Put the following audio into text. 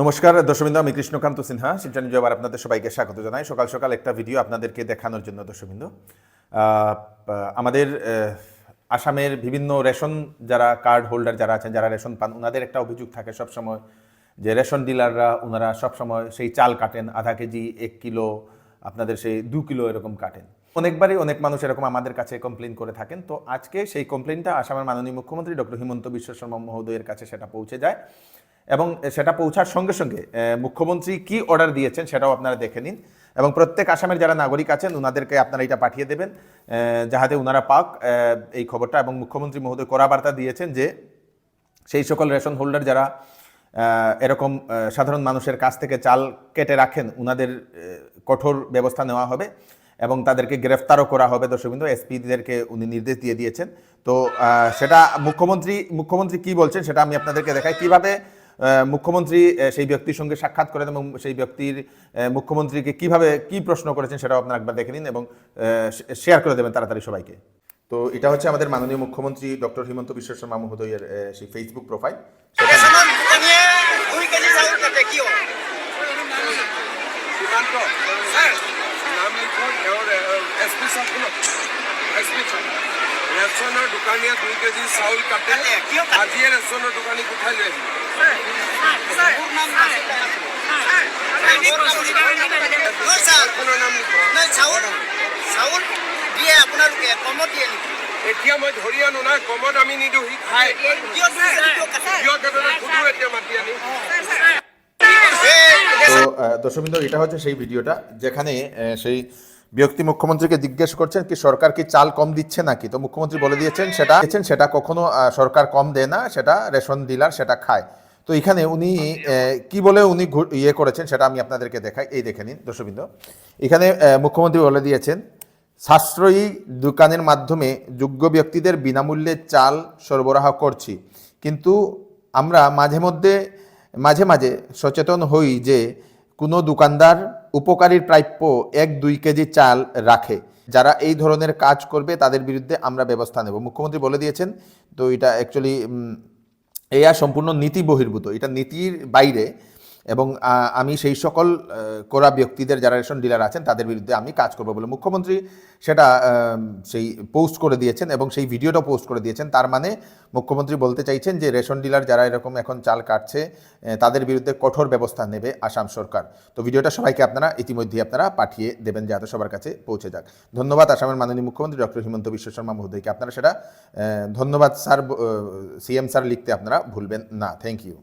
নমস্কার, দর্শকবৃন্দ, আমি কৃষ্ণকান্ত সিনহা শিবচান জয়বার আপনাদের সবাইকে স্বাগত জানাই। সকাল সকাল একটা ভিডিও আপনাদেরকে দেখানোর জন্য, দর্শকবৃন্দ। আমাদের আসামের বিভিন্ন রেশন যারা কার্ড হোল্ডার যারা আছেন, যারা রেশন পান ওনাদের একটা অভিযোগ থাকে সবসময় যে রেশন ডিলাররা ওনারা সবসময় সেই চাল কাটেন, আধা কেজি, এক কিলো, আপনাদের সেই দু কিলো এরকম কাটেন। অনেকবারই অনেক মানুষ এরকম আমাদের কাছে কমপ্লেন করে থাকেন। তো আজকে সেই কমপ্লেনটা আসামের মাননীয় মুখ্যমন্ত্রী ডক্টর হিমন্ত বিশ্ব শর্মা মহোদয়ের কাছে সেটা পৌঁছে যায়। এবং সেটা পৌঁছার সঙ্গে সঙ্গে মুখ্যমন্ত্রী কি অর্ডার দিয়েছেন সেটাও আপনারা দেখে নিন। এবং প্রত্যেক আসামের যারা নাগরিক আছেন ওনাদেরকে আপনারা এটা পাঠিয়ে দেবেন যাহাতে ওনারা পাক এই খবরটা। এবং মুখ্যমন্ত্রী মহোদয় করা বার্তা দিয়েছেন যে, সেই সকল রেশন হোল্ডার যারা এরকম সাধারণ মানুষের কাছ থেকে চাল কেটে রাখেন ওনাদের কঠোর ব্যবস্থা নেওয়া হবে এবং তাদেরকে গ্রেফতারও করা হবে দর্শকবৃন্দ। এসপিদেরকে উনি নির্দেশ দিয়ে দিয়েছেন। তো সেটা মুখ্যমন্ত্রী মুখ্যমন্ত্রী কি বলছেন সেটা আমি আপনাদেরকে দেখাই। কীভাবে মুখ্যমন্ত্রী সেই ব্যক্তির সঙ্গে সাক্ষাৎ করেন এবং সেই ব্যক্তির মুখ্যমন্ত্রীকে কীভাবে কি প্রশ্ন করেছেন সেটাও আপনারা একবার দেখে নিন এবং শেয়ার করে দেবেন তাড়াতাড়ি সবাইকে তো এটা হচ্ছে আমাদের মাননীয় মুখ্যমন্ত্রী ডক্টর হিমন্ত বিশ্ব শর্মা মহোদয়ের সেই ফেসবুক প্রোফাইল স্যার ৰেচনৰ দোকানীয়ে দুই কেজি চাউল কাটে? আজিয়ে ৰেচনৰ দোকানীক উঠাই লৈ আহিব। এতিয়া মই ধৰি আনো না কমত আমি নিদিওঁ সি খায়। কিয় সুধো এতিয়া মাতি আনি। তো দর্শকবৃন্দ এটা হচ্ছে সেই ভিডিওটা যেখানে সেই ব্যক্তি মুখ্যমন্ত্রীকে জিজ্ঞেস করছেন কি সরকার কি চাল কম দিচ্ছে নাকি? তো মুখ্যমন্ত্রী বলে দিয়েছেন সেটা দিয়েছেন, সেটা কখনো সরকার কম দেয় না, সেটা রেশন ডিলার সেটা খায়। তো এখানে উনি কি বলে উনি ইয়ে করেছেন সেটা আমি আপনাদেরকে দেখাই, এই দেখে নিন দর্শকবৃন্দ। এখানে মুখ্যমন্ত্রী বলে দিয়েছেন, সাশ্রয়ী দোকানের মাধ্যমে যোগ্য ব্যক্তিদের বিনামূল্যে চাল সরবরাহ করছি। কিন্তু আমরা মাঝে মধ্যে, মাঝে মাঝে সচেতন হই যে কোনো দোকানদার উপকারীর প্রাপ্য এক দুই কেজি চাল রাখে। যারা এই ধরনের কাজ করবে, তাদের বিরুদ্ধে আমরা ব্যবস্থা নেব। মুখ্যমন্ত্রী বলে দিয়েছেন, তো এটা অ্যাকচুয়ালি এয়া সম্পূর্ণ নীতি বহির্ভূত। এটা নীতির বাইরে এবং আমি সেই সকল করা ব্যক্তিদের যারা রেশন ডিলার আছেন, তাদের বিরুদ্ধে আমি কাজ করব বলে মুখ্যমন্ত্রী সেটা সেই পোস্ট করে দিয়েছেন এবং সেই ভিডিওটা পোস্ট করে দিয়েছেন। তার মানে মুখ্যমন্ত্রী বলতে চাইছেন যে, রেশন ডিলার যারা এরকম এখন চাল কাটছে তাদের বিরুদ্ধে কঠোর ব্যবস্থা নেবে আসাম সরকার। তো ভিডিওটা সবাইকে আপনারা ইতিমধ্যেই আপনারা পাঠিয়ে দেবেন যাতে সবার কাছে পৌঁছে যাক। ধন্যবাদ আসামের মাননীয় মুখ্যমন্ত্রী ডক্টর হিমন্ত বিশ্ব শর্মা মহোদয়কে। আপনারা সেটা ধন্যবাদ স্যার সিএম স্যার লিখতে আপনারা ভুলবেন না। Thank you